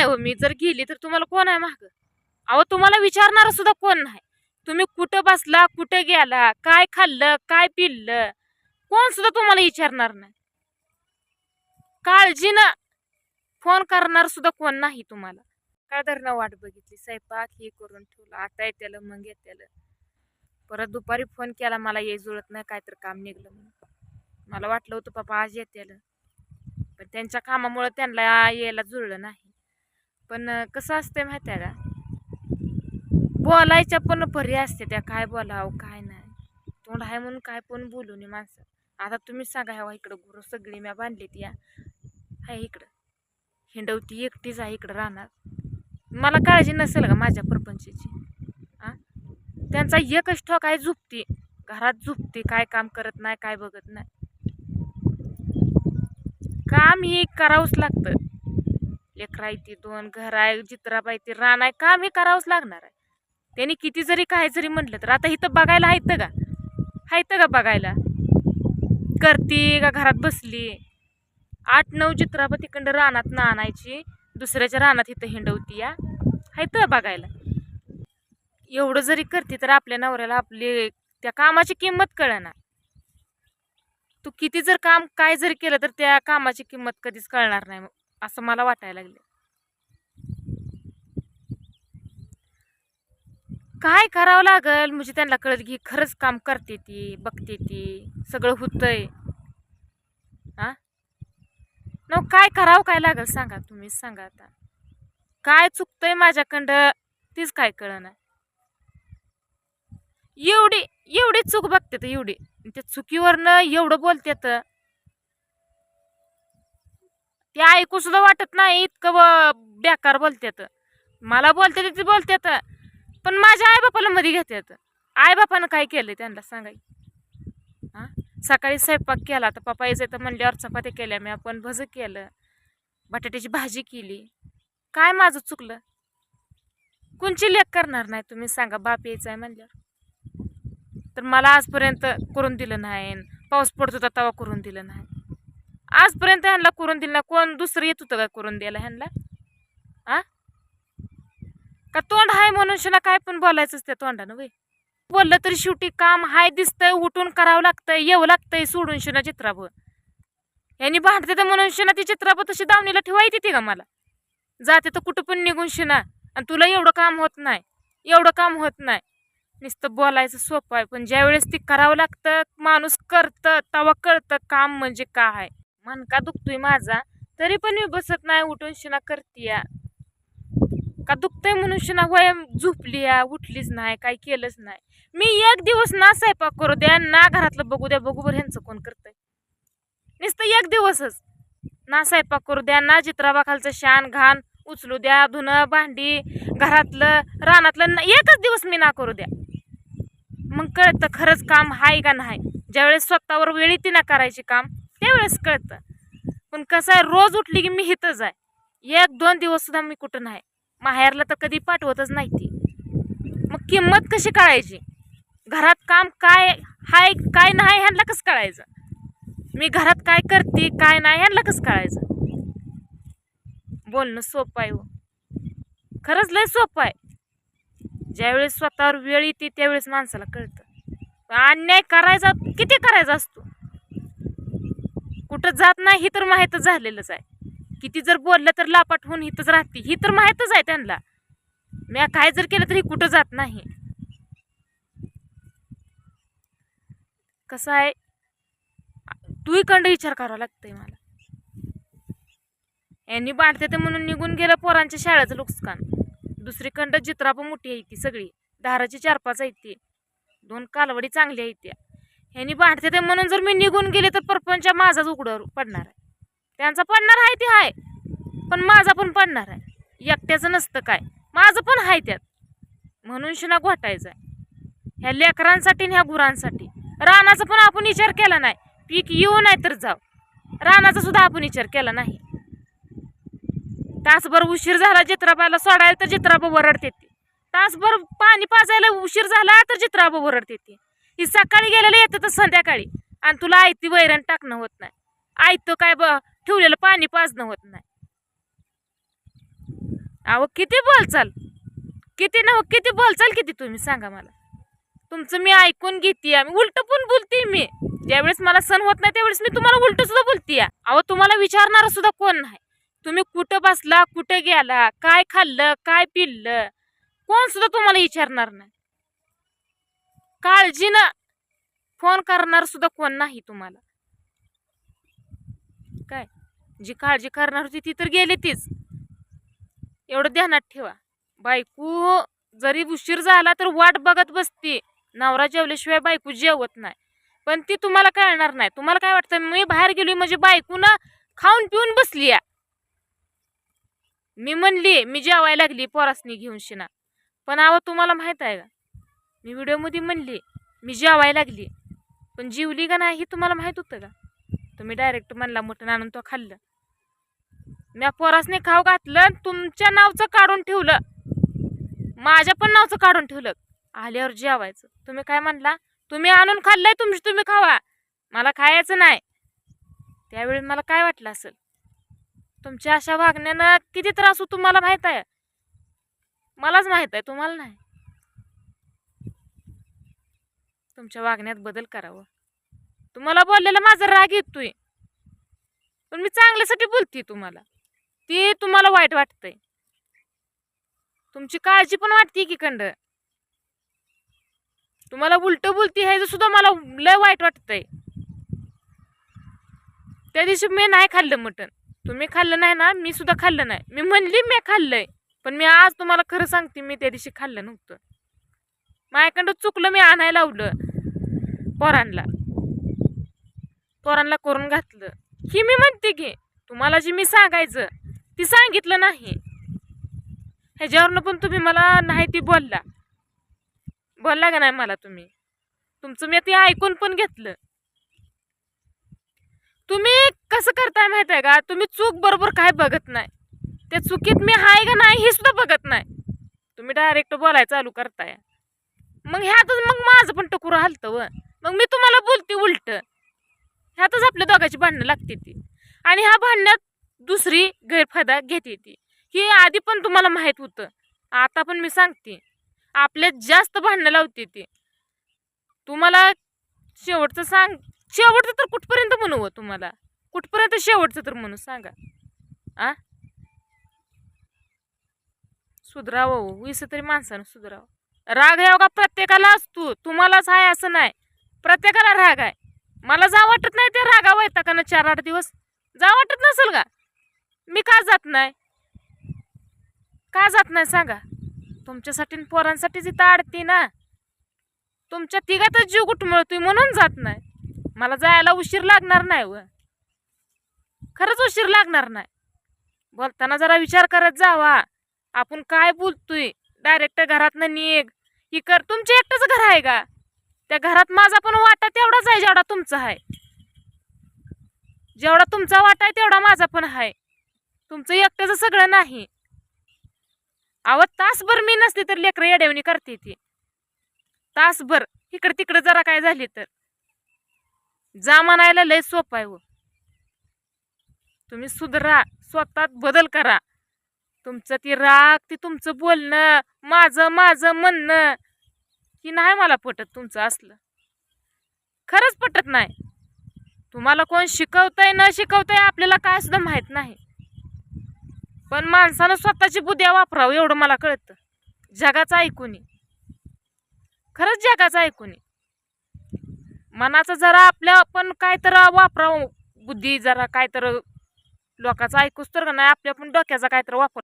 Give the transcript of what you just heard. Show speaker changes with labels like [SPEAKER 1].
[SPEAKER 1] आहे हो मी जर गेली तर तुम्हाला कोण आहे माग? अहो तुम्हाला विचारणार सुद्धा कोण नाही. तुम्ही कुठं बसला कुठं गेला काय खाल्लं काय पिल्लं? कोण सुद्धा तुम्हाला विचारणार नाही. काळजीनं फोन करणार सुद्धा कोण नाही तुम्हाला. काय धरणं वाट बघितली? स्वयंपाक हे करून ठेवलं आता येत्याला मग येत्याला. परत दुपारी फोन केला मला ये जुळत नाही काय तर काम निघलं म्हणून. मला वाटलं होतं पप्पा आज येत्याला. पण त्यांच्या कामामुळं त्यांना यायला जुळलं नाही. पण कसं असतंय माहिती आहे का? बोलायच्या पण पर्याय असते त्या काय बोलावं काय नाही. तोंड आहे म्हणून काय पण बोलू नये माणसं. आता तुम्हीच सांगा ह्या इकडं गुरु सगळी म्या बांधली या. आहे इकडं. हिंडवती एकटीच आहे इकडं राहणार. मला काळजी नसेल का माझ्या परपंचीची. हां त्यांचा एकच ठोक आहे झुपती. घरात झुपते काय काम करत नाही काय बघत नाही. काम हे करावंच लागतं. लेकरा आहे ती दोन घर आहे जित्राबाई ती रान आहे काम हे करावंच लागणार आहे. त्यांनी किती जरी काय जरी म्हटलं तर आता इथं बघायला आहेत का? आहेत का बघायला? करती का घरात बसली? आठ नऊ चित्राबा तिकडं रानात ना आणायची दुसऱ्याच्या रानात इथं हिंडवती या. आहेत बघायला? एवढं जरी करते तर आपल्या नवऱ्याला आपली त्या कामाची किंमत कळणार तू किती जर काम काय जरी केलं तर त्या कामाची किंमत कधीच कळणार नाही. असं मला वाटायला लागले काय करावं लागल? म्हणजे त्यांना कळत की खरंच काम करते ती बघते ती सगळं होतंय. हा न काय करावं काय लागल सांगा तुम्ही सांगा आता. काय चुकतंय माझ्याकडं तीच काय कळना. एवढी एवढी चूक बघते तर एवढी. त्या चुकीवरनं एवढं बोलतात ते ऐकू सुद्धा वाटत नाही इतकं बेकार बोलतात मला बोलतात ते बोलतात पण माझ्या आईबापाला मध्ये घेतात आईबापानं काय केलं त्यांना सांगाय? हां? सकाळी स्वयंपाक केला तर पप्पा यायचं तर म्हणल्यावर चपात्या केल्या मी आपण भज केलं बटाट्याची भाजी केली. काय माझं चुकलं? कोणची लेख करणार नाही तुम्ही सांगा बाप यायचं आहे म्हणल्यावर. तर मला आजपर्यंत करून दिलं नाही पाऊस पडत होता तवा करून दिलं नाही. आजपर्यंत ह्यांना करून दिलं ना कोण दुसरं येत होतं का करून द्यायला ह्यांना? आ? का तोंड आहे म्हणून शिना काय पण बोलायचंच त्या तोंडानं वय. बोललं तरी शेवटी काम हाय दिसतंय उठून करावं लागतंय येऊ लागतंय सोडून शिना चित्राभ यांनी भांडते तर म्हणून शिना ती चित्राभ तशी दावणीला ठेवायची ती का मला? जाते तर कुठं पण निघून शिना. आणि तुला एवढं काम होत नाही. एवढं काम होत नाही. नुसतं बोलायचं सोपं आहे. पण ज्यावेळेस ती करावं लागतं माणूस करतं तवा कळतं काम म्हणजे काय आहे. मनका दुखतोय माझा? तरी पण मी बसत नाही उठून शिना करतीया. का दुखतंय म्हणून शिना वय झोपली या उठलीच नाही काय केलंच नाही. मी एक दिवस ना स्वयंपाक करू द्या ना घरातलं बघू द्या बघू बरं ह्यांचं कोण करतंय. नुसतं एक दिवसच. ना स्वयंपाक करू द्या ना चित्राबाखालचं शान घाण उचलू द्या धुणं भांडी घरातलं रानातलं एकच दिवस मी ना करू द्या. मग कळतं खरंच काम आहे का नाही? ज्यावेळेस स्वतःवर वेळ ती ना करायची काम त्यावेळेस कळतं. पण कसं आहे रोज उठली की मी हिथंच आहे. एक दोन दिवस सुद्धा मी कुठं नाही. माहेरला तर कधी पाठवतच नाही ती. मग किंमत कशी कळायची? घरात काम काय हाय काय नाही ह्यांना कसं कळायचं? मी घरात काय करते काय नाही ह्यांना कसं कळायचं? बोलणं सोपं आहे हो. खरंच लय सोपं आहे. ज्यावेळेस स्वतःवर वेळ येते त्यावेळेस माणसाला कळतं. अन्याय करायचा किती करायचा असतो? कुठं जात नाही ही तर माहीतच झालेलंच आहे. किती जर बोललं तर लापाट होऊन इथंच राहते ही तर माहीतच आहे त्यांना. मी काय जर केलं तरी कुठं जात नाही. कसं आहे? तूही कंड विचार करावा लागतंय मला. यांनी बांधते ते म्हणून निघून गेलं पोरांच्या शाळेचं नुकसान. दुसरी जित्रा पण मोठी आहे ती सगळी. दाराची चार पाच आहेत ती. दोन कालवडी चांगली आहेत त्या. ह्यांनी भांडते ते म्हणून जर मी निघून गेले तर परपंच माझाच उघडं पडणार आहे. त्यांचा पडणार आहे ते आहे पण माझा पण पडणार आहे. एकट्याचं नसतं काय? माझं पण आहे त्यात. म्हणून शिना घोटायचं आहे ह्या लेकरांसाठी आणि ह्या गुरांसाठी. रानाचा पण आपण विचार केला नाही. पीक येऊ नाही तर जाऊ. रानाचा सुद्धा आपण विचार केला नाही. तासभर उशीर झाला जित्राबाला सोडायला तर जित्राबा ओरडते ती. तासभर पाणी पाजायला उशीर झाला तर जित्राबा ओरडते ती. ही सकाळी गेलेलं येतं तर संध्याकाळी. आणि तुला आयती वैरण टाकणं होत नाही. आयतं काय ब ठेवलेलं पाणी पाजणं होत नाही. अहो किती बोलचाल? किती ना हो, किती बोलचाल किती तुम्ही सांगा मला. तुमचं मी ऐकून घेते मी उलट पण बोलते मी. ज्यावेळेस मला सण होत नाही त्यावेळेस मी तुम्हाला उलट सुद्धा बोलते अहो तुम्हाला विचारणार सुद्धा कोण नाही. तुम्ही कुठं बसला कुठं गेला काय खाल्लं काय पिल्लं कोण सुद्धा तुम्हाला विचारणार नाही. काळजीनं फोन करणार सुद्धा कोण नाही तुम्हाला. काय? जी काळजी करणार होती ती तर गेली तीच. एवढं ध्यानात ठेवा. बायको जरी उशीर झाला तर वाट बघत बसते. नवरा जेवल्याशिवाय बायको जेवत नाही. पण ती तुम्हाला कळणार नाही. तुम्हाला काय वाटतं? मी बाहेर गेली म्हणजे बायको ना खाऊन पिऊन बसली या. मी म्हणली मी जेवायला लागली पोरासनी घेऊन शिना. पण अहो तुम्हाला माहीत आहे का? मी व्हिडिओमध्ये म्हणली मी जेवायला लागली. पण जीवली का नाही हे तुम्हाला माहीत होतं का? तुम्ही डायरेक्ट म्हणला मोठं आणून तो खाल्लं. मी पोरासने खाऊ घातलं तुमच्या नावचं काढून ठेवलं. माझ्या पण नावचं काढून ठेवलं. आल्यावर जेवायचं. तुम्ही काय म्हणला? तुम्ही आणून खाल्लंय तुमची तुम्ही खावा. मला खायचं नाही. त्यावेळी मला काय वाटलं असेल? तुमच्या अशा वागण्यानं किती त्रास होतो तुम्हाला माहीत आहे? मलाच माहीत आहे तुम्हाला नाही. तुमच्या वागण्यात बदल करावं. तुम्हाला बोललेला माझा राग येतोय. पण मी चांगल्यासाठी बोलते तुम्हाला. ते तुम्हाला वाईट वाटतंय. तुमची काळजी पण वाटते की कंड तुम्हाला उलट बोलती हे सुद्धा मला लय वाईट वाटतंय. त्या दिवशी मी नाही खाल्लं मटण. तुम्ही खाल्लं नाही ना मी सुद्धा खाल्लं नाही. मी म्हणली मी खाल्लंय पण मी आज तुम्हाला खरं सांगते मी त्या दिवशी खाल्लं नव्हतं. माझ्याकडं चुकलं मी आणायला लावलं. पोरांना पोरांना करून घातलं. ही मी म्हणते की तुम्हाला जे मी सांगायचं ती सांगितलं नाही. ह्याच्यावरनं पण तुम्ही मला नाही ती बोलला. बोलला का नाही मला तुम्ही? तुमचं मी ते ऐकून पण घेतलं. तुम्ही कसं करताय माहीत आहे का? तुम्ही चूक बरोबर काय बघत नाही? त्या चुकीत मी हाय का नाही हे सुद्धा बघत नाही. तुम्ही डायरेक्ट बोलायला चालू करताय. मग ह्यातच मग माझं पण टकूर हलतं व. मग मी तुम्हाला बोलते उलट. ह्यातच आपल्या दोघांची भांडणं लागते ती. आणि ह्या भांडण्यात दुसरी गैरफायदा घेते ती. ही आधी पण तुम्हाला माहीत होतं. आता पण मी सांगते. आपल्यात जास्त भांडणं लावते ती. तुम्हाला शेवटचं सांग शेवटचं तर कुठपर्यंत म्हणू हो तुम्हाला? कुठपर्यंत शेवटचं तर म्हणू सांगा? आ? सुधरावं हो, वीस तरी माणसानं सुधरावं. राग यावं का प्रत्येकाला असतो? तुम्हालाच आहे असं नाही. प्रत्येकाला राग आहे. मला जा वाटत नाही ते रागा व्हायता का ना चार आठ दिवस? जा वाटत नसेल का? मी का जात नाही? का जात नाही सांगा? तुमच्यासाठी पोरांसाठी जिथं आडती ना तुमच्या तिघातच जीव गुटमळतोय म्हणून जात नाही. मला जायला उशीर लागणार नाही व. खरंच उशीर लागणार नाही. बोलताना जरा विचार करत जावा. आपण काय बोलतोय? डायरेक्ट घरातनं निघ. ही कर तुमच्या एकटंच घर आहे का? त्या घरात माझा पण वाटा तेवढाच आहे जेवढा तुमचा आहे. जेवढा तुमचा वाटा आहे तेवढा माझा पण आहे. तुमचं एकट्याचं सगळं नाही. अहो तासभर मी नसते तर लेकरं येड्यावणी करते ती. तासभर इकडे तिकडे जरा काय झाली तर. जा म्हणायला लय सोपं आहे व तुम्ही सुधरा स्वतःत बदल करा. तुमचं ती राग ती तुमचं बोलणं माझं माझं म्हणणं की नाही मला पटत तुमचं असलं. खरंच पटत नाही. तुम्हाला कोण शिकवतंय न शिकवतंय आपल्याला काय सुद्धा माहीत नाही. पण माणसानं स्वतःची बुद्ध्या वापरावं एवढं मला कळतं. जगाचं ऐकून खरंच जगाचं ऐकून मनाचं जरा आपल्या पण काय तर वापरावं. बुद्धी जरा काय तर लोकांचं ऐकूच तर नाही आपल्या पण डोक्याचा काय तर वापर